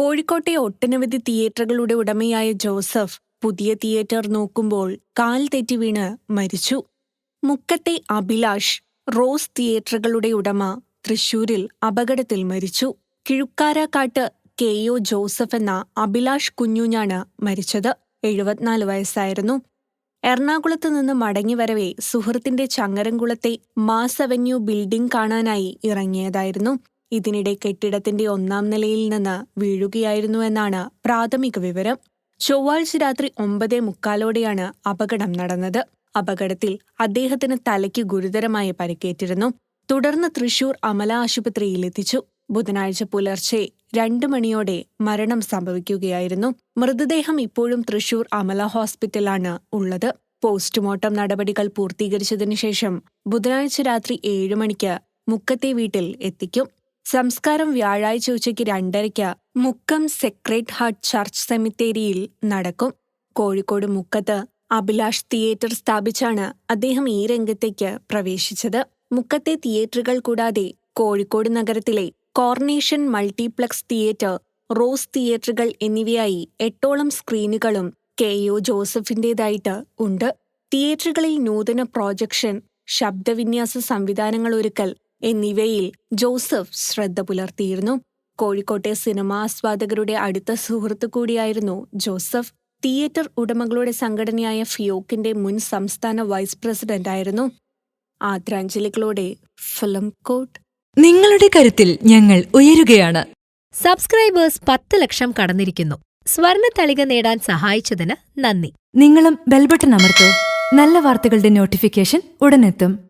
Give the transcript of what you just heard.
കോഴിക്കോട്ടെ ഒട്ടനവധി തിയേറ്ററുകളുടെ ഉടമയായ ജോസഫ് പുതിയ തിയേറ്റർ നോക്കുമ്പോൾ കാൽ തെറ്റി വീണ് മരിച്ചു. മുക്കത്തെ അഭിലാഷ് റോസ് തിയേറ്ററുകളുടെ ഉടമ തൃശൂരിൽ അപകടത്തിൽ മരിച്ചു. കിഴുക്കാരാക്കാട്ട് കെ ഒ ജോസഫ് എന്ന അഭിലാഷ് കുഞ്ഞുഞ്ഞാണ് മരിച്ചത്. എഴുപത്തിനാല് വയസ്സായിരുന്നു. എറണാകുളത്ത് നിന്ന് മടങ്ങി വരവെ സുഹൃത്തിന്റെ ചങ്ങരംകുളത്തെ മാസ് അവന്യൂ ബിൽഡിംഗ് കാണാനായി ഇറങ്ങിയതായിരുന്നു. ഇതിനിടെ കെട്ടിടത്തിന്റെ ഒന്നാം നിലയിൽ നിന്ന് വീഴുകയായിരുന്നു എന്നാണ് പ്രാഥമിക വിവരം. ചൊവ്വാഴ്ച രാത്രി ഒമ്പതേ മുക്കാലോടെയാണ് അപകടം നടന്നത്. അപകടത്തിൽ അദ്ദേഹത്തിന് തലയ്ക്ക് ഗുരുതരമായി പരിക്കേറ്റിരുന്നു. തുടർന്ന് തൃശൂർ അമല ആശുപത്രിയിൽ എത്തിച്ചു. ബുധനാഴ്ച പുലർച്ചെ രണ്ടു മണിയോടെ മരണം സംഭവിക്കുകയായിരുന്നു. മൃതദേഹം ഇപ്പോഴും തൃശൂർ അമല ഹോസ്പിറ്റലാണ് ഉള്ളത്. പോസ്റ്റ്മോർട്ടം നടപടികൾ പൂർത്തീകരിച്ചതിനു ശേഷം ബുധനാഴ്ച രാത്രി ഏഴു മണിക്ക് മുക്കത്തെ വീട്ടിൽ എത്തിക്കും. സംസ്കാരം വ്യാഴാഴ്ച ഉച്ചയ്ക്ക് രണ്ടരയ്ക്ക് മുക്കം സെക്രേറ്റ് ഹാർട്ട് ചർച്ച് സെമിത്തേരിയിൽ നടക്കും. കോഴിക്കോട് മുക്കത്ത് അഭിലാഷ് തിയേറ്റർ സ്ഥാപിച്ചാണ് അദ്ദേഹം ഈ രംഗത്തേക്ക് പ്രവേശിച്ചത്. മുക്കത്തെ തിയേറ്ററുകൾ കൂടാതെ കോഴിക്കോട് നഗരത്തിലെ കോർണേഷൻ മൾട്ടിപ്ലക്സ് തിയേറ്റർ റോസ് തിയേറ്ററുകൾ എന്നിവയായി എട്ടോളം സ്ക്രീനുകളും കെ ഒ ജോസഫിന്റേതായിട്ട് ഉണ്ട്. തിയേറ്ററുകളിൽ നൂതന പ്രോജക്ഷൻ ശബ്ദവിന്യാസ സംവിധാനങ്ങൾ ഒരുക്കൽ എന്നിവയിൽ ജോസഫ് ശ്രദ്ധ പുലർത്തിയിരുന്നു. കോഴിക്കോട്ടെ സിനിമാസ്വാദകരുടെ അടുത്ത സുഹൃത്തു കൂടിയായിരുന്നു ജോസഫ്. തിയേറ്റർ ഉടമകളുടെ സംഘടനയായ ഫിയോക്കിന്റെ മുൻ സംസ്ഥാന വൈസ് പ്രസിഡന്റ് ആയിരുന്നു. ആദരാഞ്ജലികളോടെ ഫിലിം കോട്ട് നിങ്ങളുടെ കരുത്തിൽ ഞങ്ങൾ ഉയരുകയാണ്. സബ്സ്ക്രൈബേഴ്സ് പത്ത് ലക്ഷം കടന്നിരിക്കുന്നു. സ്വർണ തളിക നേടാൻ സഹായിച്ചതിന് നന്ദി. നിങ്ങളും ബെൽബട്ടൺ അമർത്തോ. നല്ല വാർത്തകളുടെ നോട്ടിഫിക്കേഷൻ ഉടനെത്തും.